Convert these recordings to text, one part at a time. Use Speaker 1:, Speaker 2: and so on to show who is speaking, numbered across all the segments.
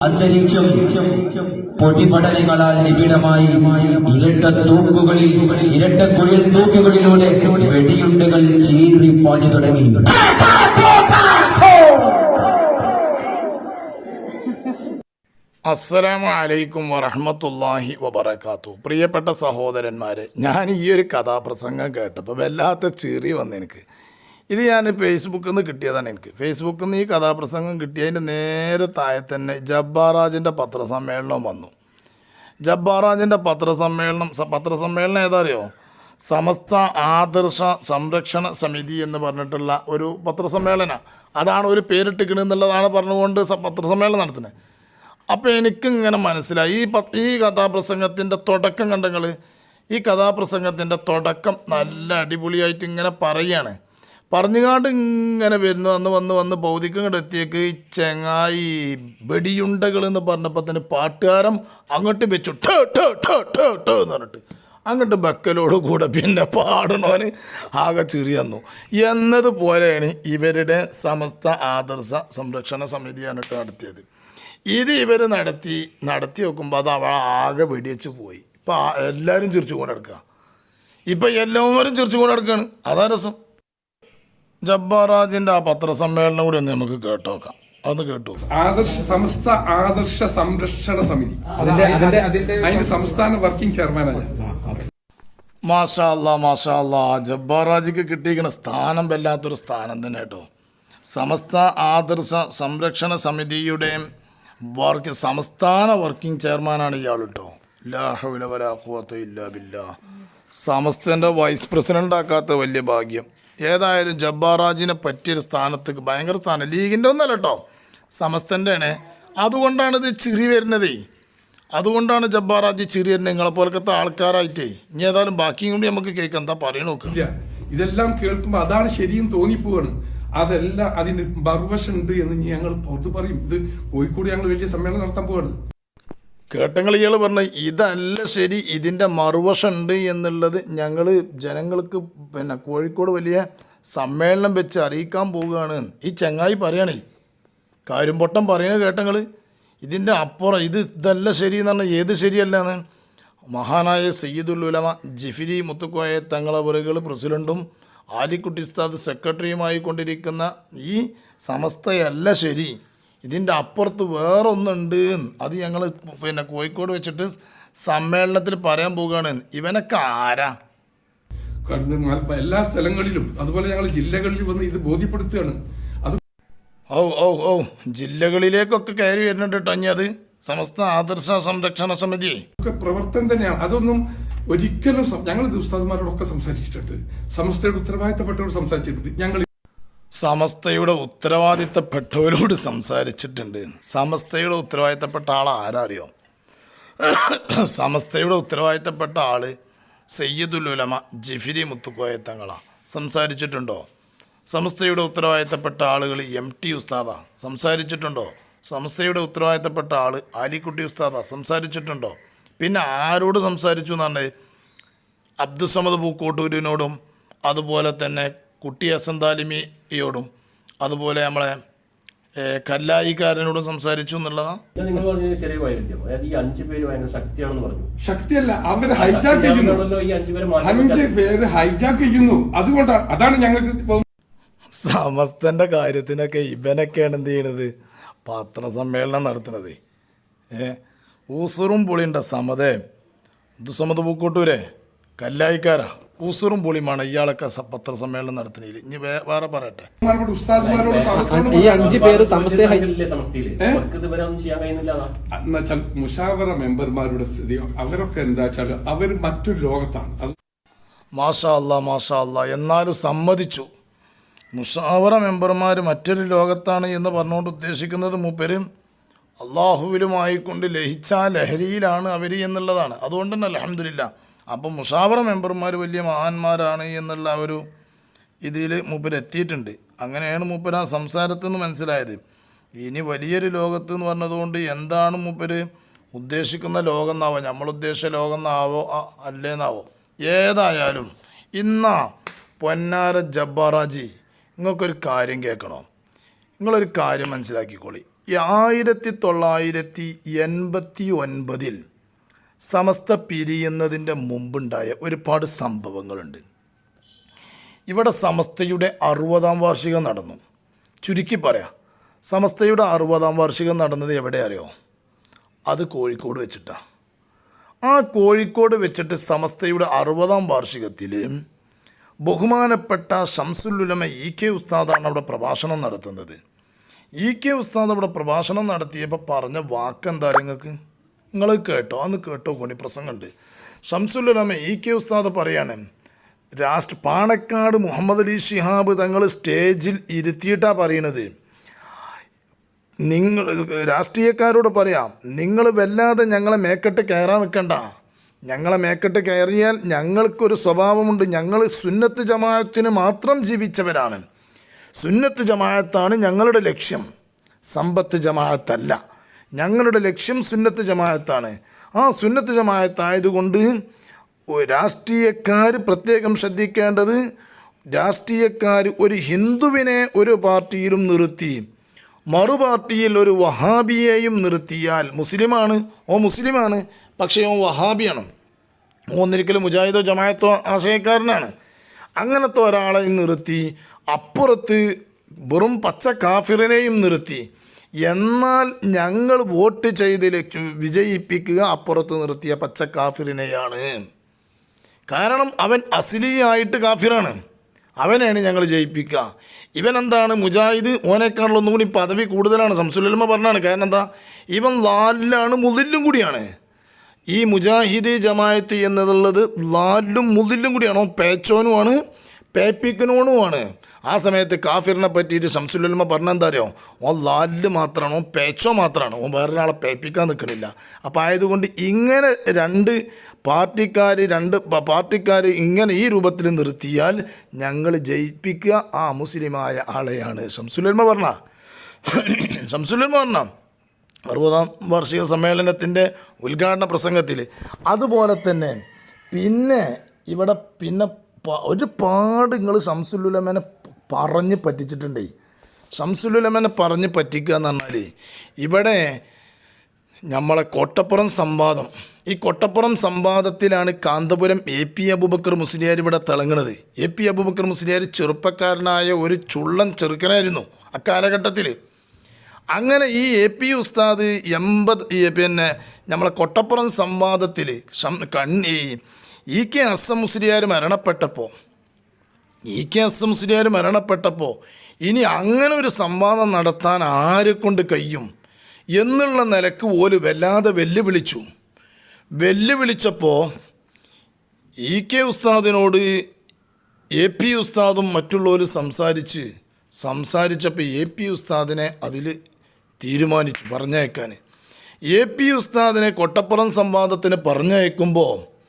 Speaker 1: അന്തരീക്ഷം പൊടിപടലങ്ങളാൽ നിബിഡമായി ഇരട്ട തൂക്കുകളിൽ ഇരട്ട കുഴൽ തൂക്കുകളിലൂടെ വെടിയുണ്ടകൾ ചീറി പാഞ്ഞു തുടങ്ങി
Speaker 2: അസ്സലാമു അലൈക്കും വറഹമത്തല്ലാഹി വബർക്കാത്തു പ്രിയപ്പെട്ട സഹോദരന്മാരെ ഞാൻ ഈ ഒരു കഥാപ്രസംഗം കേട്ടപ്പോൾ വല്ലാത്ത ചീറി വന്നു എനിക്ക് ഇത് ഞാൻ ഫേസ്ബുക്കിൽ നിന്ന് കിട്ടിയതാണ് എനിക്ക്. ഫേസ്ബുക്കിൽ നിന്ന് ഈ കഥാപ്രസംഗം കിട്ടിയതിന്റെ നേരെ താഴെ തന്നെ ജബ്ബാറാജിന്റെ പത്രസമ്മേളനം വന്നു. ജബ്ബാറാജിന്റെ പത്രസമ്മേളനം പത്രസമ്മേളനം ഏതാറിയോ? സമസ്ത ആദർശ സംരക്ഷണ സമിതി എന്ന് പറഞ്ഞിട്ടുള്ള ഒരു പത്രസമ്മേളന. അതാണ് ഒരു പേരിട്ടിക്കണെന്നുള്ളതാണ് പറഞ്ഞുകൊണ്ട് സ- പത്രസമ്മേളനം നടത്തുന്നത്. അപ്പോൾ എനിക്കിങ്ങനെ മനസ്സിലായി. ഈ ഈ കഥാപ്രസംഗത്തിന്റെ തുടക്കം കണ്ടങ്ങൾ ഈ കഥാപ്രസംഗത്തിന്റെ തുടക്കം നല്ല അടിപൊളിയായിട്ട് ഇങ്ങനെ പറയുകയാണ്. പറഞ്ഞുകാണ്ട് ഇങ്ങനെ വരുന്നു. അന്ന് വന്ന് വന്ന് ഭൗതികം ഇങ്ങോട്ട് എത്തിയേക്ക്. ഈ ചെങ്ങായി വെടിയുണ്ടകൾ എന്ന് പറഞ്ഞപ്പോൾ തന്നെ പാട്ടുകാരൻ അങ്ങോട്ട് വെച്ചു. ടോ ടോ ടോ ടോ ടോ എന്ന് പറഞ്ഞിട്ട്. അങ്ങോട്ട് ബക്കലോട് കൂടെ പിന്നെ പാടണോന് ആകെ ചിറി തന്നു എന്നതുപോലെയാണ് ഇവരുടെ സമസ്ത ആദർശ സംരക്ഷണ സമിതി എന്നിട്ട് നടത്തിയത്. ഇത് ഇവർ നടത്തി നടത്തി നോക്കുമ്പോൾ അത് അവൾ ആകെ വെടിവെച്ച് പോയി. ഇപ്പം എല്ലാവരും ചിരിച്ചു കൊണ്ട് നടക്കുക ഇപ്പം എല്ലാവരും ചിരിച്ചു കൊണ്ട് നടക്കുകയാണ് അതാ രസം. ജബ്ബാറാജിന്റെ ആ പത്രസമ്മേളനം കൂടി ഒന്ന് നമുക്ക് കേട്ടോക്കാം. അതൊന്ന് കേട്ടു.
Speaker 3: ആദർശ സമസ്ത ആദർശ സംരക്ഷണ സമിതി. അതിന്റെ സംസ്ഥാന വർക്കിംഗ് ചെയർമാനാണ് മാഷാല്ല
Speaker 2: മാഷാ അല്ലാ മാഷാ അല്ലാ ജബ്ബാറാജിക്ക് കിട്ടിയിരിക്കുന്ന സ്ഥാനം വല്ലാത്തൊരു സ്ഥാനം തന്നെ കേട്ടോ. സമസ്ത ആദർശ സംരക്ഷണ സമിതിയുടെ വർക്ക് സംസ്ഥാന വർക്കിംഗ് ചെയർമാനാണ് ഇയാൾ കേട്ടോ. ലാഹുല വലാഖുവത്തു ഇല്ലാ ബില്ലാ. സമസ്തന്റെ വൈസ് പ്രസിഡന്റ് ആക്കാത്ത വലിയ ഭാഗ്യം. ഏതായാലും ജബ്ബാറാജിനെ പറ്റിയൊരു സ്ഥാനത്തേക്ക് ഭയങ്കര സ്ഥാനം. ലീഗിന്റെ ഒന്നല്ല കേട്ടോ സമസ്തന്റെ ആണ് അതുകൊണ്ടാണ് ഇത് ചിരി വരുന്നതേ. അതുകൊണ്ടാണ് ജബ്ബാറാജി ചിരി വരുന്നത്. നിങ്ങളെ പോലത്തെ ആൾക്കാരായിട്ടേ. ഇനി ഏതായാലും ബാക്കിയും കൂടി നമുക്ക് കേൾക്കാം. എന്താ പറയണ
Speaker 3: ഇതെല്ലാം കേൾക്കുമ്പോൾ അതാണ് ശരിയും തോന്നിപ്പോവാണ്. അതല്ല അതിന് മറുവശമുണ്ട് എന്ന് ഞങ്ങൾ പുറത്ത് പറയും. ഇത് കോഴിക്കോട് ഞങ്ങൾ വലിയ സമ്മേളനം നടത്താൻ പോവാണ്.
Speaker 2: കേട്ടങ്ങൾ ഇയാൾ പറഞ്ഞ ഇതല്ല ശരി ഇതിന്റെ മറുവശമുണ്ട് എന്നുള്ളത് ഞങ്ങൾ ജനങ്ങൾക്ക് പിന്നെ കോഴിക്കോട് വലിയ സമ്മേളനം വെച്ച് അറിയിക്കാൻ പോവുകയാണ്. ഈ ചങ്ങായി പറയണേ കാര്യംപൊട്ടം പറയണ കേട്ടങ്ങൾ ഇതിന്റെ അപ്പുറം ഇത് ഇതല്ല ശരി എന്ന് പറഞ്ഞാൽ ഏത് ശരിയല്ല എന്ന്. മഹാനായ സയ്യിദുൽ ഉലമ ജിഫിരി മുത്തുക്കോയ തങ്ങളവറുകൾ പ്രസിഡന്റും ആലിക്കുട്ടി ഉസ്താദ് സെക്രട്ടറിയുമായി കൊണ്ടിരിക്കുന്ന ഈ സമസ്തയല്ല ശരി. ഇതിന്റെ അപ്പുറത്ത് വേറൊന്നുണ്ട് അത് ഞങ്ങൾ പിന്നെ കോഴിക്കോട് വെച്ചിട്ട് സമ്മേളനത്തിൽ പറയാൻ പോവുകയാണ്. ഇവനൊക്കെ ആരാ?
Speaker 3: കണ്ട് എല്ലാ സ്ഥലങ്ങളിലും അതുപോലെ ഞങ്ങൾ ജില്ലകളിൽ വന്ന് ഇത് ബോധ്യപ്പെടുത്തുകയാണ്. അത്
Speaker 2: ഓ ഓ ഓ ജില്ലകളിലേക്കൊക്കെ കയറി വരുന്നുണ്ട് കേട്ടോ ഇനി അത്. സമസ്ത ആദർശ സംരക്ഷണ സമിതി
Speaker 3: ഒക്കെ പ്രവർത്തനം തന്നെയാണ്. അതൊന്നും ഒരിക്കലും ഞങ്ങൾ ഉസ്താദ്മാരോടൊക്കെ സംസാരിച്ചിട്ടുണ്ട്. സമസ്തയുടെ ഉത്തരവാദിത്തപ്പെട്ടവരോട് സംസാരിച്ചിട്ടുണ്ട്. ഞങ്ങൾ
Speaker 2: സമസ്തയുടെ ഉത്തരവാദിത്തപ്പെട്ടവരോട് സംസാരിച്ചിട്ടുണ്ട്. സമസ്തയുടെ ഉത്തരവാദിത്തപ്പെട്ട ആൾ ആരാ അറിയോ സമസ്തയുടെ ഉത്തരവാദിത്തപ്പെട്ട ആൾ സയ്യിദുൽ ഉലമ ജിഫിരി മുത്തുക്കോയ തങ്ങളാ. സംസാരിച്ചിട്ടുണ്ടോ? സമസ്തയുടെ ഉത്തരവാദിത്തപ്പെട്ട ആളുകൾ എം ടി ഉസ്താദ. സംസാരിച്ചിട്ടുണ്ടോ? സംസ്ഥയുടെ ഉത്തരവാദിത്തപ്പെട്ട ആൾ ആലിക്കുട്ടി ഉസ്താദ. സംസാരിച്ചിട്ടുണ്ടോ? പിന്നെ ആരോട് സംസാരിച്ചു എന്നാണ് അബ്ദുസമദ് പൂക്കോട്ടൂരിനോടും അതുപോലെ തന്നെ കുട്ടി അസന്താലിമിയോടും അതുപോലെ നമ്മളെ കല്ലായിക്കാരനോടും സംസാരിച്ചു എന്നുള്ളതാണ്
Speaker 4: നിങ്ങൾ പറഞ്ഞ ചെറിയ വൈരുദ്ധ്യം അതായത് ഈ അഞ്ചു പേര് ഭയങ്കര ശക്തിയാണെന്ന് പറഞ്ഞു.
Speaker 3: ശക്തിയല്ല അവർ ഹൈജാക്ക് ചെയ്യുന്നു
Speaker 4: അഞ്ചു പേരെ മാറ്റി
Speaker 3: അഞ്ച് പേര് ഹൈജാക്ക് ചെയ്യുന്നു. അതുകൊണ്ടാണ് അതാണ് ഞങ്ങൾക്ക്
Speaker 2: സമസ്തന്റെ കാര്യത്തിനൊക്കെ ഇവനൊക്കെയാണ് എന്ത് ചെയ്യണത്? പത്രസമ്മേളനം നടത്തുന്നത്. ഏ ഊസുറും പുളിയുണ്ട സമതേ. ദുസമത് പൂക്കോട്ടൂരെ കല്ലായിക്കാരാ. ഊസുറും പൊളിയുമാണ് ഇയാളൊക്കെ പത്രസമ്മേളനം നടത്തുന്നതിൽ. ഇനി വേറെ പറയട്ടെ.
Speaker 5: ഈ അഞ്ച് പേര്.
Speaker 3: എന്നുവെച്ചാൽ മുഷാവറ മെമ്പർമാരുടെ സ്ഥിതി അവരൊക്കെ എന്താ വെച്ചാൽ അവർ മറ്റൊരു ലോകത്താണ്. അത്
Speaker 2: മാഷാ അല്ല മാഷാ അല്ല എന്നാലും സമ്മതിച്ചു. മുഷാവറ മെമ്പർമാർ മറ്റൊരു ലോകത്താണ് എന്ന് പറഞ്ഞുകൊണ്ട് ഉദ്ദേശിക്കുന്നത് മൂപ്പരും അള്ളാഹുവിലുമായിക്കൊണ്ട് ലഹിച്ച ലഹരിയിലാണ് അവർ എന്നുള്ളതാണ്. അതുകൊണ്ട് തന്നെ അലഹമില്ല അപ്പം മുഷാവറ മെമ്പർമാർ വലിയ മഹാന്മാരാണ് എന്നുള്ള ഒരു ഇതിൽ മൂപ്പരെത്തിയിട്ടുണ്ട് അങ്ങനെയാണ് മൂപ്പർ ആ സംസാരത്തിൽ നിന്ന് മനസ്സിലായത്. ഇനി വലിയൊരു ലോകത്ത് എന്ന് പറഞ്ഞതുകൊണ്ട് എന്താണ് മൂപ്പർ ഉദ്ദേശിക്കുന്ന ലോകം എന്നാവോ നമ്മൾ ഉദ്ദേശിച്ച ലോകം എന്നാവോ അല്ലേന്നാവോ? ഏതായാലും ഇന്നാ പൊന്നാര ജബ്ബാറാജി നിങ്ങൾക്കൊരു കാര്യം കേൾക്കണോ. നിങ്ങളൊരു കാര്യം മനസ്സിലാക്കിക്കോളി. ആയിരത്തി തൊള്ളായിരത്തി എൺപത്തി ഒൻപതിൽ സമസ്ത പിരിയുന്നതിന്റെ മുമ്പുണ്ടായ ഒരുപാട് സംഭവങ്ങളുണ്ട്. ഇവിടെ സമസ്തയുടെ അറുപതാം വാർഷികം നടന്നു. ചുരുക്കി പറയാം സമസ്തയുടെ അറുപതാം വാർഷികം നടന്നത് എവിടെ അറിയോ? അത് കോഴിക്കോട് വെച്ചിട്ടാണ് ആ കോഴിക്കോട് വെച്ചിട്ട് സമസ്തയുടെ അറുപതാം വാർഷികത്തിൽ ബഹുമാനപ്പെട്ട ഷംസുല്ലുലമ ഇ കെ ഉസ്താദാണ് അവിടെ പ്രഭാഷണം നടത്തുന്നത്. ഇ കെ ഉസ്താദ് അവിടെ പ്രഭാഷണം നടത്തിയപ്പോൾ പറഞ്ഞ വാക്കെന്താ നിങ്ങൾക്ക്? നിങ്ങൾ കേട്ടോ? അന്ന് കേട്ടോ പോണി പ്രസംഗമുണ്ട്. ഷംസുല്ലമ ഇ കെ ഉസ്താദ് പറയാണ് രാഷ്ട്ര പാണക്കാട് മുഹമ്മദ് അലി ഷിഹാബ് തങ്ങൾ സ്റ്റേജിൽ ഇരുത്തിയിട്ടാണ് പറയണത്. നിങ്ങൾ രാഷ്ട്രീയക്കാരോട് പറയാം നിങ്ങൾ വല്ലാതെ ഞങ്ങളെ മേക്കെട്ട് കയറാൻ നിൽക്കണ്ട ഞങ്ങളെ മേക്കെട്ട് കയറിയാൽ ഞങ്ങൾക്കൊരു സ്വഭാവമുണ്ട്. ഞങ്ങൾ സുന്നത്ത് ജമാഅത്തിന് മാത്രം ജീവിച്ചവരാണ്. സുന്നത്ത് ജമാഅത്താണ് ഞങ്ങളുടെ ലക്ഷ്യം. സമ്പത്ത് ജമാഅത്തല്ല. ഞങ്ങളുടെ ലക്ഷ്യം സുന്നത്ത് ജമാഅത്താണ്. ആ സുന്നത്ത് ജമാഅത്തായതുകൊണ്ട് രാഷ്ട്രീയക്കാർ പ്രത്യേകം ശ്രദ്ധിക്കേണ്ടത് രാഷ്ട്രീയക്കാർ ഒരു ഹിന്ദുവിനെ ഒരു പാർട്ടിയിലും നിർത്തി മറു പാർട്ടിയിൽ ഒരു വഹാബിയെയും നിർത്തിയാൽ മുസ്ലിമാണ്. ഓ മുസ്ലിമാണ്. പക്ഷേ ഓ വഹാബിയാണ്. ഒന്നിരിക്കലും മുജാഹിദോ ജമായത്തോ ആശയക്കാരനാണ്. അങ്ങനത്തെ ഒരാളെ നിർത്തി അപ്പുറത്ത് വെറും പച്ച കാഫിറിനെയും നിർത്തി എന്നാൽ ഞങ്ങൾ വോട്ട് ചെയ്ത് വിജയിപ്പിക്കുക അപ്പുറത്ത് നിർത്തിയ പച്ച കാഫിറിനെയാണ്. കാരണം അവൻ അസിലിയായിട്ട് കാഫിറാണ്. അവനെയാണ് ഞങ്ങൾ ജയിപ്പിക്കുക. ഇവൻ എന്താണ് മുജാഹിദ് ഓനേക്കാളുള്ള ഒന്നുകൂടി പദവി കൂടുതലാണ്. സംസുലമ പറഞ്ഞാണ് കാരണം എന്താ? ഇവൻ ലാലിലാണ് മുതിലും കൂടിയാണ്. ഈ മുജാഹിദ് ജമായത്ത് എന്നുള്ളത് ലാലും മുതിലും കൂടിയാണ്. പേച്ചോനുമാണ്. പേപ്പിക്കനോണുമാണ് ആ സമയത്ത് കാഫിറിനെ പറ്റിയിട്ട് ശംസുലുൽമ പറഞ്ഞ എന്താ അറിയോ? ഓൻ ലാലിൽ മാത്രമാണ് ഓൻ പേച്ചോ മാത്രമാണ് ഓൻ വേറൊരാളെ പേപ്പിക്കാൻ നിൽക്കണില്ല അപ്പോൾ ആയതുകൊണ്ട് ഇങ്ങനെ രണ്ട് പാർട്ടിക്കാർ രണ്ട് പാർട്ടിക്കാർ ഇങ്ങനെ ഈ രൂപത്തിൽ നിർത്തിയാൽ ഞങ്ങൾ ജയിപ്പിക്കുക ആ മുസ്ലിമായ ആളെയാണ്. ശംസുലുൽമ പറഞ്ഞ? ശംസുലുൽമ പറഞ്ഞ? അറുപതാം വാർഷിക സമ്മേളനത്തിന്റെ ഉദ്ഘാടന പ്രസംഗത്തിൽ അതുപോലെ തന്നെ പിന്നെ ഇവിടെ പിന്നെ ഒരുപാട് നിങ്ങൾ ശംസുലുലമനെ പറഞ്ഞ് പറ്റിച്ചിട്ടുണ്ടേ. ശംസുലുലമനെ പറഞ്ഞ് പറ്റിക്കുക എന്ന് പറഞ്ഞാൽ ഇവിടെ നമ്മളെ കോട്ടപ്പുറം സംവാദം. ഈ കൊട്ടപ്പുറം സംവാദത്തിലാണ് കാന്തപുരം എ പി അബൂബക്കർ മുസ്ലിയാർ ഇവിടെ തിളങ്ങുന്നത് എ പി അബൂബക്കർ മുസ്ലിയാർ ചെറുപ്പക്കാരനായ ഒരു ചുള്ളൻ ചെറുക്കനായിരുന്നു അക്കാലഘട്ടത്തിൽ അങ്ങനെ ഈ എ പി ഉസ്താദ് എൺപത് പിന്നെ നമ്മളെ കൊട്ടപ്പുറം സംവാദത്തിൽ കണ്ണി ഇ കെ അസം മുസ്ലിയാർ മരണപ്പെട്ടപ്പോൾ ഇ കെ എസ് മുസ്ലിയാർ മരണപ്പെട്ടപ്പോൾ ഇനി അങ്ങനെ ഒരു സംവാദം നടത്താൻ ആരെ കൊണ്ട് കഴിയും എന്നുള്ള നിലയ്ക്ക് ഓൽ വല്ലാതെ വെല്ലുവിളിച്ചു. വെല്ലുവിളിച്ചപ്പോൾ ഇ കെ ഉസ്താദിനോട് എ പി ഉസ്താദും മറ്റുള്ളവർ സംസാരിച്ച് സംസാരിച്ചപ്പോൾ എ പി ഉസ്താദിനെ അതിൽ തീരുമാനിച്ചു പറഞ്ഞയക്കാൻ എ പി ഉസ്താദിനെ കൊട്ടപ്പുറം സംവാദത്തിന് പറഞ്ഞയക്കുമ്പോൾ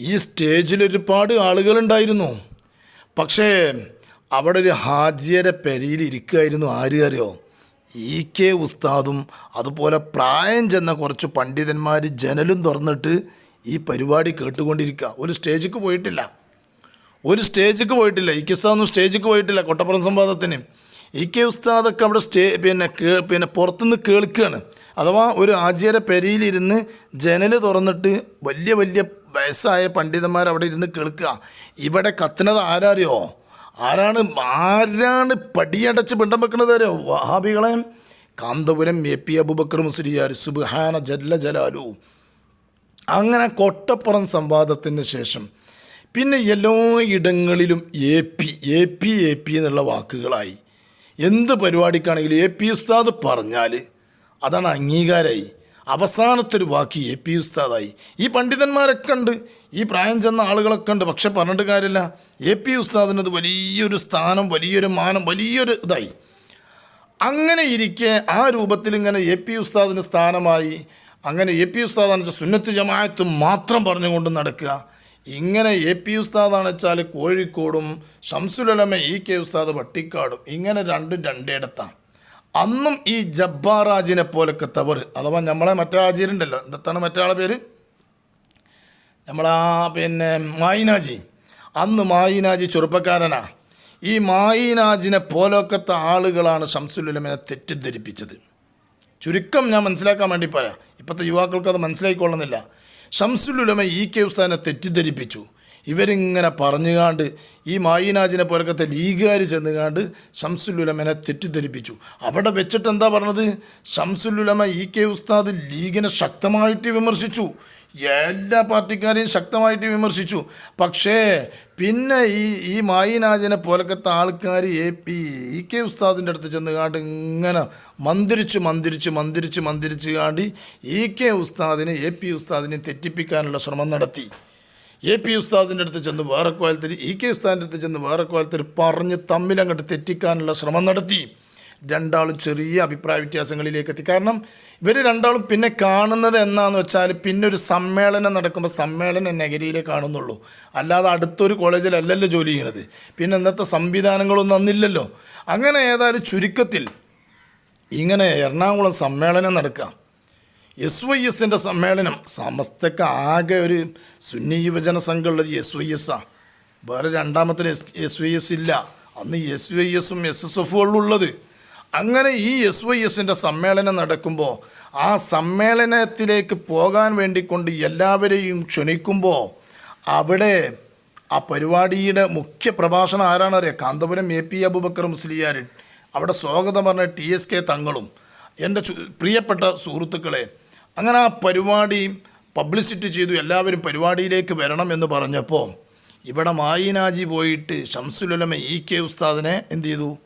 Speaker 2: ഈ സ്റ്റേജിൽ ഒരുപാട് ആളുകളുണ്ടായിരുന്നു. പക്ഷേ അവിടെ ഒരു ഹാജിയരെ പെരിയിൽ ഇരിക്കുമായിരുന്നു ആര് അറിയോ? ഇ കെ ഉസ്താദും അതുപോലെ പ്രായം ചെന്ന കുറച്ച് പണ്ഡിതന്മാർ ജനലും തുറന്നിട്ട് ഈ പരിപാടി കേട്ടുകൊണ്ടിരിക്കുക. ഒരു സ്റ്റേജിക്ക് പോയിട്ടില്ല. ഒരു സ്റ്റേജിക്ക് പോയിട്ടില്ല. ഇ കെ ഉസ്താദൊന്നും സ്റ്റേജിക്ക് പോയിട്ടില്ല. കൊട്ടപ്പുറം സംവാദത്തിന്. ഇ കെ ഉസ്താദൊക്കെ അവിടെ സ്റ്റേ പിന്നെ കേ പിന്നെ പുറത്തുനിന്ന് കേൾക്കുകയാണ്. അഥവാ ഒരു ആജിയരെ പെരിയിലിരുന്ന് ജനൽ തുറന്നിട്ട് വലിയ വലിയ വയസ്സായ പണ്ഡിതന്മാർ അവിടെ ഇരുന്ന് കേൾക്കുക. ഇവിടെ കത്തുന്നത് ആരാറിയോ? ആരാണ്? ആരാണ് പടിയടച്ച് പിണ്ടം വെക്കുന്നത് അറിയോ വഹാബികളെ കാന്തപുരം എ പി അബുബക്കർ മുസ്ലിയാർ സുബ്ഹാന ജല്ല ജലാലു. അങ്ങനെ കൊട്ടപ്പുറം സംവാദത്തിന് ശേഷം പിന്നെ എല്ലാ ഇടങ്ങളിലും A P A P A P എന്നുള്ള വാക്കുകളായി. എന്ത് പരിപാടിക്കാണെങ്കിലും എ പി ഉസ്താദ് പറഞ്ഞാൽ അതാണ് അംഗീകാരമായി അവസാനത്തെ ഒരു വാക്ക് എ പി ഉസ്താദായി. ഈ പണ്ഡിതന്മാരൊക്കെ ഉണ്ട്. ഈ പ്രായം ചെന്ന ആളുകളൊക്കെ ഉണ്ട്. പക്ഷെ പറഞ്ഞിട്ട് കാര്യമില്ല. എ പി ഉസ്താദിനത് വലിയൊരു സ്ഥാനം വലിയൊരു മാനം വലിയൊരു ഇതായി. അങ്ങനെ ഇരിക്കെ ആ രൂപത്തിൽ ഇങ്ങനെ എ പി ഉസ്താദിന് സ്ഥാനമായി. അങ്ങനെ എ പി ഉസ്താദാണെന്ന് വെച്ചാൽ സുന്നത്ത് ജമായത്ത് മാത്രം പറഞ്ഞുകൊണ്ട് നടക്കുക. ഇങ്ങനെ എ പി ഉസ്താദാണെന്ന് വെച്ചാൽ കോഴിക്കോടും ഷംസുലമ ഇ കെ ഉസ്താദ് പട്ടിക്കാടും ഇങ്ങനെ രണ്ടും രണ്ടിടത്താണ്. അന്നും ഈ ജബ്ബാറാജിനെ പോലൊക്കെത്തവർ അഥവാ നമ്മളെ മറ്റേ ആജീരുണ്ടല്ലോ എന്താണ് മറ്റേ ആളെ പേര്? നമ്മളാ പിന്നെ മായിനാജി. അന്ന് മായിനാജി ചെറുപ്പക്കാരനാ. ഈ മായിനാജിനെ പോലൊക്കത്തെ ആളുകളാണ് ശംസുലുലമിനെ തെറ്റിദ്ധരിപ്പിച്ചത്. ചുരുക്കം ഞാൻ മനസ്സിലാക്കാൻ വേണ്ടി പറയാം. ഇപ്പോഴത്തെ യുവാക്കൾക്ക് അത് മനസ്സിലായിക്കൊള്ളുന്നില്ല. ഷംസുലുലമ ഇ കെ ഉസ്താനെ തെറ്റിദ്ധരിപ്പിച്ചു. ഇവരിങ്ങനെ പറഞ്ഞുകാണ്ട് ഈ മായിനാജിനെ പോലത്തെ ലീഗുകാർ ചെന്നുകാണ്ട് ഷംസുല്ലുലമനെ തെറ്റിദ്ധരിപ്പിച്ചു. അവിടെ വെച്ചിട്ട് എന്താ പറഞ്ഞത്? ഷംസുല്ലുലമ ഇ കെ ഉസ്താദ് ലീഗിനെ ശക്തമായിട്ട് വിമർശിച്ചു. എല്ലാ പാർട്ടിക്കാരെയും ശക്തമായിട്ട് വിമർശിച്ചു. പക്ഷേ പിന്നെ ഈ ഈ മായിനാജിനെ പോലക്കത്ത ആൾക്കാർ എ പി ഇ കെ ഉസ്താദിന്റെ അടുത്ത് ചെന്ന് കാണ്ട് ഇങ്ങനെ മന്ദിരിച്ച് മന്ദിരിച്ച് മന്ദിരിച്ച് മന്ദിരിച്ച് കാണ്ടി ഇ കെ ഉസ്താദിനെ എ പി ഉസ്താദിനെ തെറ്റിപ്പിക്കാനുള്ള ശ്രമം നടത്തി. എ പി ഉസ്താദിന്റെ അടുത്ത് ചെന്ന് വേറെ കോലത്തിൽ ഇ കെ ഉസ്താദിന്റെ അടുത്ത് ചെന്ന് വേറെ കോലത്തിൽ പറഞ്ഞ് തമ്മിലങ്ങോട്ട് തെറ്റിക്കാനുള്ള ശ്രമം നടത്തി. രണ്ടാളും ചെറിയ അഭിപ്രായ വ്യത്യാസങ്ങളിലേക്ക് എത്തി. കാരണം ഇവർ രണ്ടാളും പിന്നെ കാണുന്നത് എന്നാന്ന് വെച്ചാൽ പിന്നെ ഒരു സമ്മേളനം നടക്കുമ്പോൾ സമ്മേളനം നഗരിയിലേ കാണുന്നുള്ളൂ. അല്ലാതെ അടുത്തൊരു കോളേജിലല്ലല്ലോ ജോലി ചെയ്യണത്. പിന്നെ ഇന്നത്തെ സംവിധാനങ്ങളൊന്നും അന്നില്ലല്ലോ. അങ്ങനെ ഏതായാലും ചുരുക്കത്തിൽ ഇങ്ങനെ എറണാകുളം സമ്മേളനം നടക്കാം. എസ് വൈ എസിന്റെ സമ്മേളനം. സമസ്തക്ക് ആകെ ഒരു സുന്നി യുവജന സംഘമുള്ളത് എസ് വൈ എസ് ആ വേറെ രണ്ടാമത്തെ എസ് എസ് വൈ എസ് ഇല്ല അന്ന് എസ് വൈ എസും എസ് എസ് എഫുകളും ഉള്ളത് അങ്ങനെ ഈ എസ് വൈ എസിന്റെ സമ്മേളനം നടക്കുമ്പോൾ ആ സമ്മേളനത്തിലേക്ക് പോകാൻ വേണ്ടിക്കൊണ്ട് എല്ലാവരെയും ക്ഷണിക്കുമ്പോൾ അവിടെ ആ പരിപാടിയുടെ മുഖ്യ പ്രഭാഷണം ആരാണറിയ? കാന്തപുരം എ പി അബുബക്കർ മുസ്ലിയാർ അവിടെ സ്വാഗതം പറഞ്ഞ ടി എസ് കെ തങ്ങളും. എന്റെ പ്രിയപ്പെട്ട സുഹൃത്തുക്കളെ അങ്ങനെ ആ പരിപാടി പബ്ലിസിറ്റി ചെയ്തു എല്ലാവരും പരിപാടിയിലേക്ക് വരണം എന്ന് പറഞ്ഞപ്പോൾ ഇവിടെ മായിനാജി പോയിട്ട് ഷംസുലമ ഇ കെ ഉസ്താദിനെ എന്ത് ചെയ്തു?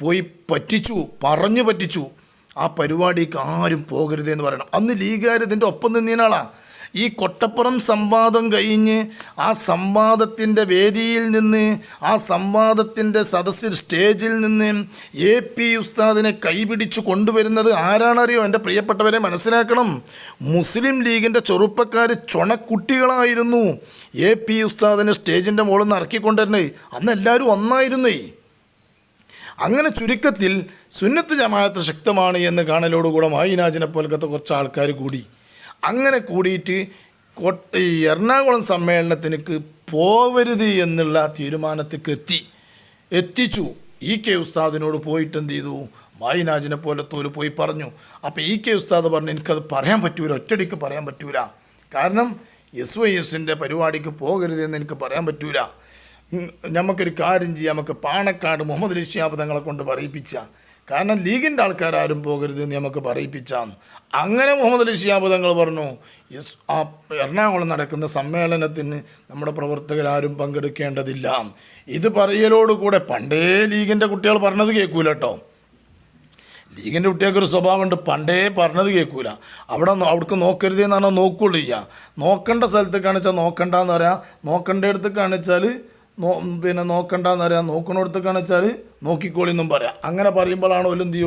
Speaker 2: പോയി പറ്റിച്ചു പറഞ്ഞു പറ്റിച്ചു. ആ പരിപാടിക്ക് ആരും പോകരുതെന്ന് പറയണം. അന്ന് ലീഗുകാർ ഇതിന്റെ ഒപ്പം നിന്നീനാളാ. ഈ കൊട്ടപ്പുറം സംവാദം കഴിഞ്ഞ് ആ സംവാദത്തിന്റെ വേദിയിൽ നിന്ന് ആ സംവാദത്തിന്റെ സദസ്സിൽ സ്റ്റേജിൽ നിന്ന് എ പി ഉസ്താദിനെ കൈപിടിച്ച് കൊണ്ടുവരുന്നത് ആരാണറിയോ? എന്റെ പ്രിയപ്പെട്ടവരെ മനസ്സിലാക്കണം. മുസ്ലിം ലീഗിന്റെ ചെറുപ്പക്കാർ ചുണക്കുട്ടികളായിരുന്നു എ പി ഉസ്താദിനെ സ്റ്റേജിന്റെ മുകളിൽ നിന്ന് ഇറക്കിക്കൊണ്ടിരുന്നേ അന്ന് എല്ലാവരും ഒന്നായിരുന്നേ. അങ്ങനെ ചുരുക്കത്തിൽ സുന്നത്ത് ജമാഅത്ത് ശക്തമാണ് എന്ന് കാണലോടുകൂടെ മായിനാജിനെ പോലത്തെ കുറച്ച് ആൾക്കാർ കൂടി. അങ്ങനെ കൂടിയിട്ട് ഈ എറണാകുളം സമ്മേളനത്തിനക്ക് പോവരുത് എന്നുള്ള തീരുമാനത്തേക്ക് എത്തി. എത്തിച്ചു. ഇ കെ ഉസ്താദിനോട് പോയിട്ട് എന്ത് ചെയ്തു? മായിനാജിനെ തോൽ പോയി പറഞ്ഞു. അപ്പോൾ ഇ കെ ഉസ്താദ് പറഞ്ഞു എനിക്കത് പറയാൻ പറ്റൂല ഒറ്റടിക്ക് പറയാൻ പറ്റൂല. കാരണം എസ് വൈ എസിന്റെ പരിപാടിക്ക് പോകരുതെന്ന് എനിക്ക് പറയാൻ പറ്റൂല. നമുക്കൊരു കാര്യം ചെയ്യാം. നമുക്ക് പാണക്കാട് മുഹമ്മദ് അലി തങ്ങളെ കൊണ്ട് പറയിപ്പിച്ച. കാരണം ലീഗിന്റെ ആൾക്കാരും പോകരുത് എന്ന് നമുക്ക് പറയിപ്പിച്ചാന്ന്. അങ്ങനെ മുഹമ്മദ് അലി ഷിയാബ് തങ്ങൾ പറഞ്ഞു യെസ് ആ എറണാകുളം നടക്കുന്ന സമ്മേളനത്തിന് നമ്മുടെ പ്രവർത്തകരാരും പങ്കെടുക്കേണ്ടതില്ല. ഇത് പറയലോടുകൂടെ പണ്ടേ ലീഗിന്റെ കുട്ടികൾ പറഞ്ഞത് കേൾക്കൂല കേട്ടോ ലീഗിന്റെ കുട്ടികൾക്ക് ഒരു സ്വഭാവമുണ്ട് പണ്ടേ പറഞ്ഞത് കേൾക്കൂല അവിടെ അവിടേക്ക് നോക്കരുത് എന്നാണ് നോക്കുള്ളൂ ചെയ്യുക നോക്കേണ്ട സ്ഥലത്ത് കാണിച്ചാൽ നോക്കണ്ടെന്ന് പറയാം. നോക്കേണ്ട അടുത്ത് കാണിച്ചാൽ നോ പിന്നെ നോക്കണ്ടെന്ന് പറയാം. നോക്കണടുത്ത് വെച്ചാൽ നോക്കിക്കോളി എന്നും പറയാം. അങ്ങനെ പറയുമ്പോഴാണ് ഒരു എന്ത്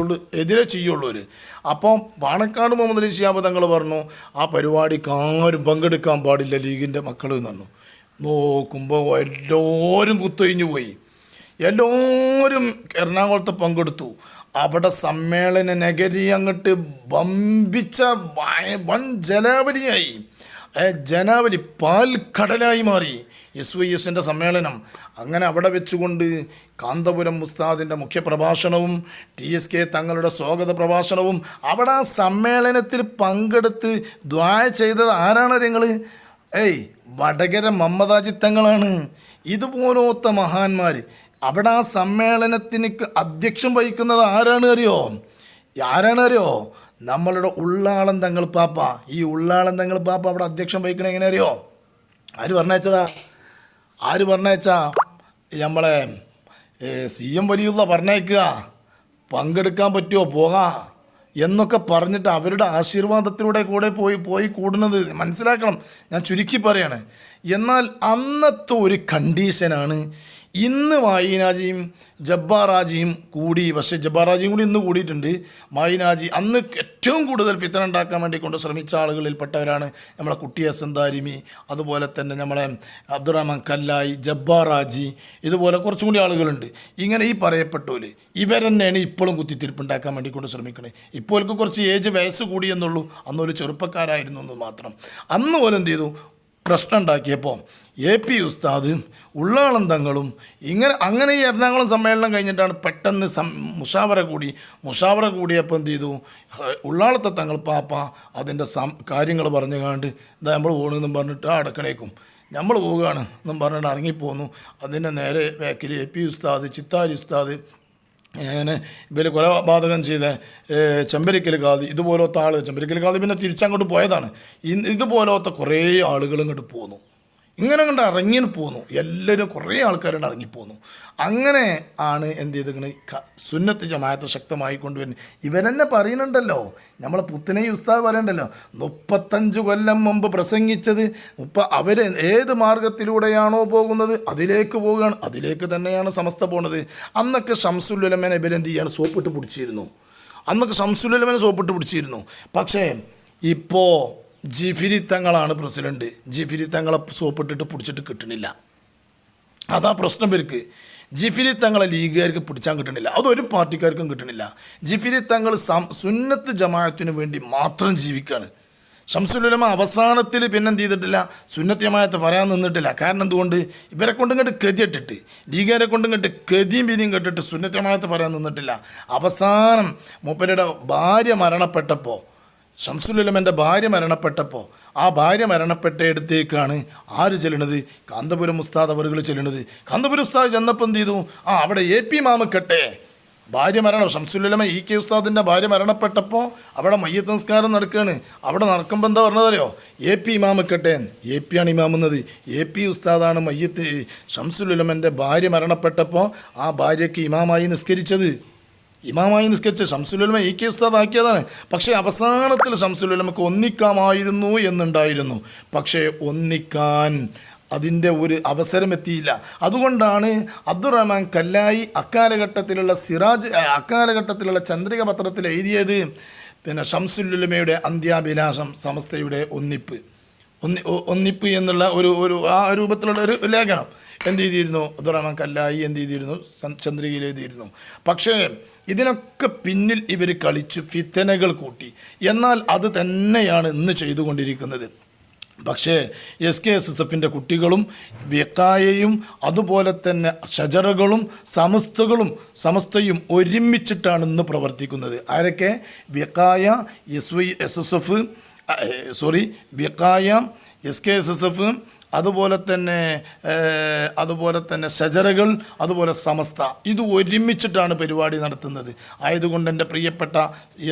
Speaker 2: എതിരെ ചെയ്യുള്ളൂ ഒരു അപ്പം പാണക്കാട് മുഹമ്മദ് അലി തങ്ങൾ പറഞ്ഞു ആ പരിപാടിക്ക് ആരും പങ്കെടുക്കാൻ പാടില്ല ലീഗിന്റെ മക്കൾ എന്ന് പറഞ്ഞു. നോക്കുമ്പോൾ എല്ലാവരും കുത്തൊഴിഞ്ഞു പോയി. എല്ലാവരും എറണാകുളത്ത് പങ്കെടുത്തു. അവിടെ സമ്മേളന നഗരി അങ്ങോട്ട് ബമ്പിച്ച വൻ ജനാവലിയായി ഏ, ജനാവലി കടലായി മാറി. എസ് വൈ എസിന്റെ സമ്മേളനം അങ്ങനെ അവിടെ വെച്ചുകൊണ്ട് കാന്തപുരം മുസ്താദിന്റെ മുഖ്യപ്രഭാഷണവും ടി എസ് കെ തങ്ങളുടെ സ്വാഗത പ്രഭാഷണവും അവിടെ ആ സമ്മേളനത്തിൽ പങ്കെടുത്ത് ദ്വായ ചെയ്തത് ആരാണ് നിങ്ങൾ ഏയ് വടകര മമ്മദാജിത്തങ്ങളാണ് ഇതുപോലത്തെ മഹാന്മാർ അവിടെ ആ സമ്മേളനത്തിന് അധ്യക്ഷം വഹിക്കുന്നത് ആരാണ് അറിയോ? ആരാണ് അറിയോ? നമ്മളുടെ ഉള്ളാളം തങ്ങൾ പാപ്പ. ഈ ഉള്ളാളം തങ്ങൾ പാപ്പ അവിടെ അധ്യക്ഷം വഹിക്കണ എങ്ങനെ അറിയോ ആര് പറഞ്ഞയച്ചതാ? ആര് പറഞ്ഞയച്ചാ? നമ്മളെ സി എം വലിയുള്ള പറഞ്ഞയക്കുക. പങ്കെടുക്കാൻ പറ്റുമോ പോകാം. എന്നൊക്കെ പറഞ്ഞിട്ട് അവരുടെ ആശീർവാദത്തിലൂടെ കൂടെ പോയി പോയി കൂടുന്നത് മനസ്സിലാക്കണം. ഞാൻ ചുരുക്കി പറയാണ്. എന്നാൽ അന്നത്തെ ഒരു കണ്ടീഷനാണ് ഇന്ന് മായിനാജിയും ജബ്ബാറാജിയും കൂടി പക്ഷേ ജബ്ബാറാജിയും കൂടി ഇന്ന് കൂടിയിട്ടുണ്ട്. മായിനാജി അന്ന് ഏറ്റവും കൂടുതൽ ഫിത്തന ഉണ്ടാക്കാൻ വേണ്ടി കൊണ്ട് ശ്രമിച്ച ആളുകളിൽപ്പെട്ടവരാണ് നമ്മളെ കുട്ടി ഹസൻ ദാരിമി അതുപോലെ തന്നെ നമ്മളെ അബ്ദുറഹ്മാൻ കല്ലായി ജബ്ബാറാജി ഇതുപോലെ കുറച്ചും കൂടി ആളുകളുണ്ട്. ഇങ്ങനെ ഈ പറയപ്പെട്ടവർ ഇവരെന്നെയാണ് ഇപ്പോഴും കുത്തിത്തിരിപ്പ് ഉണ്ടാക്കാൻ വേണ്ടി കൊണ്ട് ശ്രമിക്കുന്നത് ഇപ്പോൾക്ക് കുറച്ച് ഏജ് വയസ്സ് കൂടിയെന്നുള്ളൂ അന്നൊരു ചെറുപ്പക്കാരായിരുന്നു എന്ന് മാത്രം. അന്ന് പോലെ എന്ത് ചെയ്തു പ്രശ്നം ഉണ്ടാക്കിയപ്പോൾ എ പി ഉസ്താദ് ഉള്ളാളം തങ്ങളും ഇങ്ങനെ അങ്ങനെ ഈ എറണാകുളം സമ്മേളനം കഴിഞ്ഞിട്ടാണ് പെട്ടെന്ന് സം മുഷാവറ കൂടി മുഷാവറ കൂടിയപ്പോൾ എന്ത് ചെയ്തു? ഉള്ളാളത്തെ തങ്ങൾ പാപ്പ അതിന്റെ സം കാര്യങ്ങൾ പറഞ്ഞു കണ്ട് ഇതാ നമ്മൾ പോകണമെന്നും പറഞ്ഞിട്ട് അടക്കണേക്കും. നമ്മൾ പോവുകയാണ് എന്നും പറഞ്ഞിട്ട് ഇറങ്ങിപ്പോന്നു. അതിന്റെ നേരെ ബാക്കിൽ എ പി ഉസ്താദ് ചിത്താരി ഉസ്താദ് അങ്ങനെ ഇവർ കൊലപാതകം ചെയ്ത ചെമ്പരിക്കൽ കാതി ഇതുപോലത്തെ ആൾ ചെമ്പരിക്കൽ കാതി പിന്നെ തിരിച്ചങ്ങോട്ട് പോയതാണ്. ഇതുപോലത്തെ കുറേ ആളുകൾ ഇങ്ങോട്ട് പോന്നു. ഇങ്ങനെ കണ്ട് ഇറങ്ങി പോന്നു. എല്ലാവരും കുറേ ആൾക്കാരുണ്ട് ഇറങ്ങിപ്പോന്നു അങ്ങനെ ആണ് എന്ത് ചെയ്തിരിക്കണ്? ഇങ്ങനെ സുന്നത്ത് ജമായത്ത് ശക്തമായി കൊണ്ടുവരുന്നത്. ഇവരെന്നെ പറയുന്നുണ്ടല്ലോ. നമ്മളെ പുത്തനെ ഉസ്താദ് പറയണ്ടല്ലോ. മുപ്പത്തഞ്ച് കൊല്ലം മുമ്പ് പ്രസംഗിച്ചത് മുപ്പ അവർ ഏത് മാർഗത്തിലൂടെയാണോ പോകുന്നത് അതിലേക്ക് പോവുകയാണ്. അതിലേക്ക് തന്നെയാണ് സമസ്ത പോണത്. അന്നൊക്കെ ഷംസുല്ലുലമേനെ ഇവരെന്ത് ചെയ്യാണ്? സോപ്പിട്ട് പിടിച്ചിരുന്നു. അന്നൊക്കെ ഷംസുല്ലുലമേനെ സോപ്പിട്ട് പിടിച്ചിരുന്നു. പക്ഷേ ഇപ്പോൾ ജിഫിരി തങ്ങളാണ് പ്രസിഡന്റ്. ജിഫിരി തങ്ങളെ സോപ്പിട്ടിട്ട് പിടിച്ചിട്ട് കിട്ടണില്ല. അതാ പ്രശ്നം പേർക്ക് ജിഫിരി തങ്ങളെ ലീഗുകാർക്ക് പിടിച്ചാൻ കിട്ടണില്ല. അതൊരു പാർട്ടിക്കാർക്കും കിട്ടണില്ല. ജിഫിരി തങ്ങൾ സുന്നത്ത് ജമാഅത്തിന് വേണ്ടി മാത്രം ജീവിക്കുകയാണ് ഷംസുലുലമ അവസാനത്തിൽ പിന്നെന്ത് ചെയ്തിട്ടില്ല? സുന്നത്ത് ജമാഅത്ത് പറയാൻ നിന്നിട്ടില്ല. കാരണം എന്തുകൊണ്ട്? ഇവരെ കൊണ്ട് ഇങ്ങോട്ട് കെതിയിട്ടിട്ട് ലീഗുകാരെ കൊണ്ട് ഇങ്ങോട്ട് കെതിയും വീതിയും കെട്ടിട്ട് സുന്നത്ത് ജമാഅത്ത് പറയാൻ നിന്നിട്ടില്ല. അവസാനം മൂപ്പരുടെ ഭാര്യ മരണപ്പെട്ടപ്പോൾ ഷംസുലുലമന്റെ ഭാര്യ മരണപ്പെട്ടപ്പോൾ ആ ഭാര്യ മരണപ്പെട്ടയിടത്തേക്കാണ് ആര് ചെല്ലണത്? കാന്തപുരം ഉസ്താദ് അവറുകൾ ചെല്ലണത്. കാന്തപുരം ഉസ്താദ് ചെന്നപ്പോൾ എന്ത് ചെയ്തു? ആ അവിടെ എ പി മാമക്കട്ടെ ഭാര്യ മരണം ഷംസുലുലമ ഇ കെ ഉസ്താദിന്റെ ഭാര്യ മരണപ്പെട്ടപ്പോൾ അവിടെ മയ്യത്ത് സംസ്കാരം നടക്കുകയാണ് അവിടെ നടക്കുമ്പോൾ എന്താ പറഞ്ഞതറിയോ? എ പി ഇമാമക്കട്ടെ എ പി ആണ് ഇമാമുന്നത്. എ പി ഉസ്താദാണ് മയ്യത്ത്. ഷംസുലുലമന്റെ ഭാര്യ മരണപ്പെട്ടപ്പോൾ ആ ഭാര്യയ്ക്ക് ഇമാമായി നിസ്കരിച്ചത്. ഇമാമായി നിസ്കരിച്ച ശംസുലുലമ ഈ കെ ഉസ്താദ് ആക്കിയതാണ് പക്ഷേ അവസാനത്തിൽ ശംസുലുലമക്ക് ഒന്നിക്കാമായിരുന്നു എന്നുണ്ടായിരുന്നു. പക്ഷേ ഒന്നിക്കാൻ അതിന്റെ ഒരു അവസരം എത്തിയില്ല അതുകൊണ്ടാണ് അബ്ദുറഹ്മാൻ കല്ലായി അക്കാലഘട്ടത്തിലുള്ള സിറാജ് അക്കാലഘട്ടത്തിലുള്ള ചന്ദ്രിക പത്രത്തിൽ എഴുതിയത് പിന്നെ ഷംസുല്ലുലമയുടെ അന്ത്യാഭിലാഷം സമസ്തയുടെ ഒന്നിപ്പ്. ഒന്നി ഒന്നിപ്പ് എന്നുള്ള ഒരു ഒരു ആ രൂപത്തിലുള്ള ഒരു ലേഖനം. എന്ത് ചെയ്തിരുന്നു അബ്ദുറഹ്മാൻ കല്ലായി എന്ത് ചെയ്തിരുന്നു ചന്ദ്രികയിൽ എഴുതിയിരുന്നു. പക്ഷേ ഇതിനൊക്കെ പിന്നിൽ ഇവർ കളിച്ചു ഫിത്തനകൾ കൂട്ടി. എന്നാൽ അത് തന്നെയാണ് ഇന്ന് ചെയ്തുകൊണ്ടിരിക്കുന്നത്. പക്ഷേ എസ് കെ എസ് എസ് എഫിന്റെ കുട്ടികളും വ്യക്കായയും അതുപോലെ തന്നെ ഷജറകളും സമസ്തകളും സമസ്തയും ഒരുമിച്ചിട്ടാണ് ഇന്ന് പ്രവർത്തിക്കുന്നത്. ആരൊക്കെ? വ്യക്കായ S Y S S F sorry വ്യക്കായ S K S S F അതുപോലെ തന്നെ അതുപോലെ തന്നെ ഷജറകൾ അതുപോലെ സമസ്ത. ഇത് ഒരുമിച്ചിട്ടാണ് പരിപാടി നടത്തുന്നത്. ആയതുകൊണ്ട് എന്റെ പ്രിയപ്പെട്ട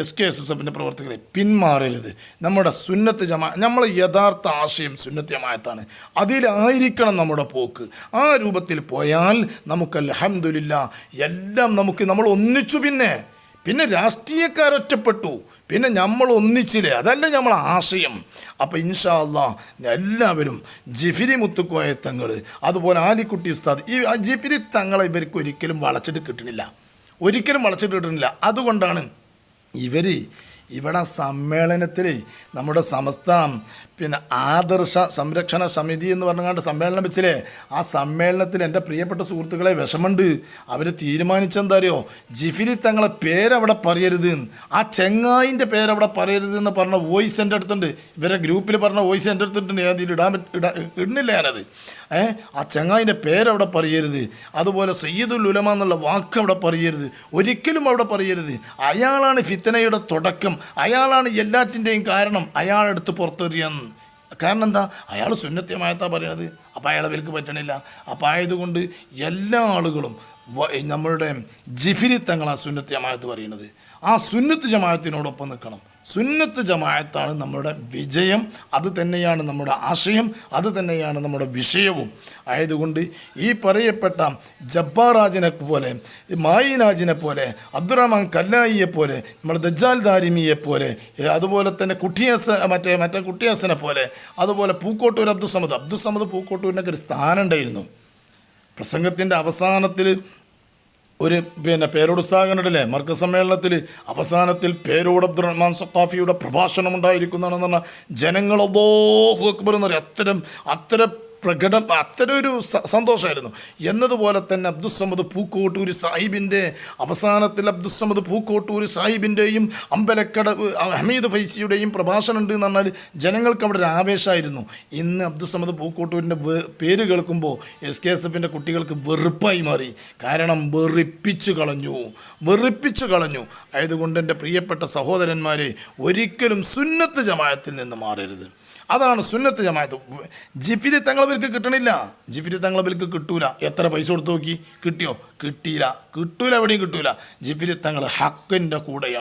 Speaker 2: എസ് കെ എസ് എസ് എഫിന്റെ പ്രവർത്തകരെ പിന്മാറരുത്. നമ്മുടെ സുന്നത്ത് ജമാ നമ്മളെ യഥാർത്ഥ ആശയം സുന്നത്ത് ജമായത്താണ് അതിലായിരിക്കണം നമ്മുടെ പോക്ക്. ആ രൂപത്തിൽ പോയാൽ നമുക്ക് അലഹമില്ല എല്ലാം നമുക്ക് നമ്മൾ ഒന്നിച്ചു പിന്നെ. പിന്നെ രാഷ്ട്രീയക്കാരൊറ്റപ്പെട്ടു പിന്നെ നമ്മൾ ഒന്നിച്ചില്ലേ? അതല്ല നമ്മൾ ആശയം. അപ്പോൾ ഇൻഷാ അള്ളാ എല്ലാവരും ജിഫിരി മുത്തുക്കോയ തങ്ങൾ അതുപോലെ ആലിക്കുട്ടി ഉസ്താദ് ഈ ജിഫിരി തങ്ങളെ ഇവർക്ക് ഒരിക്കലും വളച്ചിട്ട് കിട്ടണില്ല ഒരിക്കലും വളച്ചിട്ട് കിട്ടണില്ല അതുകൊണ്ടാണ് ഇവർ ഇവിടെ സമ്മേളനത്തിൽ നമ്മുടെ സമസ്ത പിന്നെ ആദർശ സംരക്ഷണ സമിതി എന്ന് പറഞ്ഞുകൊണ്ട് സമ്മേളനം വെച്ചില്ലേ ആ സമ്മേളനത്തിൽ എന്റെ പ്രിയപ്പെട്ട സുഹൃത്തുക്കളെ വിഷമുണ്ട് അവർ തീരുമാനിച്ചെന്താ അറിയോ? ജിഫിലി തങ്ങളെ പേരവിടെ പറയരുത്. ആ ചെങ്ങായിന്റെ പേരവിടെ പറയരുത് എന്ന് പറഞ്ഞ വോയിസ് എന്റെ അടുത്തുണ്ട്. ഇവരെ ഗ്രൂപ്പിൽ പറഞ്ഞ വോയിസ് എന്റെ അടുത്തുണ്ട്. ഞാൻ ഇടാൻ ഇടാ ഇടുന്നില്ല ഞാനത്. ഏ? ആ ചെങ്ങായിന്റെ പേരവിടെ പറയരുത്. അതുപോലെ സയ്യിദുൽ ഉലമ എന്നുള്ള വാക്ക് അവിടെ പറയരുത്. ഒരിക്കലും അവിടെ പറയരുത്. അയാളാണ് ഫിത്തനയുടെ തുടക്കം. അയാളാണ് എല്ലാറ്റിന്റെയും കാരണം അയാളെടുത്ത് പുറത്തെറിയാൻ. കാരണം എന്താ? അയാൾ സുന്നത്യമായത്താ പറയുന്നത്. അപ്പോൾ അയാളെ വിലക്ക് പറ്റണില്ല. അപ്പോൾ ആയതുകൊണ്ട് എല്ലാ ആളുകളും നമ്മളുടെ ജിഫിരി തങ്ങളാ സുന്നത്ത് ജമാഅത്ത് പറയുന്നത്. ആ സുന്നത്ത് ജമാഅത്തിനോടൊപ്പം നിൽക്കണം. സുന്നത്ത് ജമാഅത്താണ് നമ്മുടെ വിജയം അത് തന്നെയാണ് നമ്മുടെ ആശയം അത് തന്നെയാണ് നമ്മുടെ വിഷയവും. ആയതുകൊണ്ട് ഈ പറയപ്പെട്ട ജബ്ബാറാജിനെ പോലെ മായിനാജിനെ പോലെ അബ്ദുറഹ്മാൻ കല്ലായിയെ പോലെ നമ്മുടെ ദജാൽ ദാരിമിയെ പോലെ അതുപോലെ തന്നെ കുട്ടിയാസ മറ്റേ മറ്റേ കുട്ടിയാസനെ പോലെ അതുപോലെ പൂക്കോട്ടൂർ അബ്ദുസമദ്. അബ്ദുസമദ് പൂക്കോട്ടൂരിനൊക്കെ ഒരു സ്ഥാനം ഉണ്ടായിരുന്നു. പ്രസംഗത്തിന്റെ അവസാനത്തിൽ ഒരു പിന്നെ പേരോട് സ്ഥാപനത്തിലെ മർക്ക സമ്മേളനത്തിൽ അവസാനത്തിൽ പേരോട് അബ്ദുറഹ്മാൻ സത്താഫിയുടെ പ്രഭാഷണം ഉണ്ടായിരിക്കുന്നതാണെന്ന് പറഞ്ഞാൽ ജനങ്ങളതോ അക്ബർ എന്ന് പറയും. അത്തരം അത്തരം പ്രകടം അത്തരം ഒരു സന്തോഷമായിരുന്നു എന്നതുപോലെ തന്നെ അബ്ദുസമ്മദ് പൂക്കോട്ടൂർ സാഹിബിന്റെ അവസാനത്തിൽ അബ്ദുസമ്മദ് പൂക്കോട്ടൂർ സാഹിബിന്റെയും അമ്പലക്കട ഹമീദ് ഫൈസിയുടെയും പ്രഭാഷണം ഉണ്ട് എന്ന് പറഞ്ഞാൽ ജനങ്ങൾക്ക് അവിടെ ഒരു ആവേശമായിരുന്നു. ഇന്ന് അബ്ദുസമ്മദ് പൂക്കോട്ടൂരിന്റെ പേര് കേൾക്കുമ്പോൾ എസ് കെ എസ് എഫിന്റെ കുട്ടികൾക്ക് വെറുപ്പായി മാറി. കാരണം വെറുപ്പിച്ചു കളഞ്ഞു. വെറുപ്പിച്ചു കളഞ്ഞു. ആയതുകൊണ്ട് എന്റെ പ്രിയപ്പെട്ട സഹോദരന്മാരെ ഒരിക്കലും സുന്നത്ത് ജമായത്തിൽ നിന്ന് മാറരുത്. അതാണ് സുന്നത്ത് ജമാഅത്ത്. ജിഫിരി തങ്ങളവർക്ക് കിട്ടണില്ല. ജിഫിരി തങ്ങളവർക്ക് കിട്ടൂല. എത്ര പൈസ കൊടുത്തു നോക്കി? കിട്ടിയോ? കിട്ടിയില്ല. കിട്ടൂല എവിടെയും കിട്ടൂല. ജിഫിരി തങ്ങൾ ഹക്കിന്റെ കൂടെയാണ്.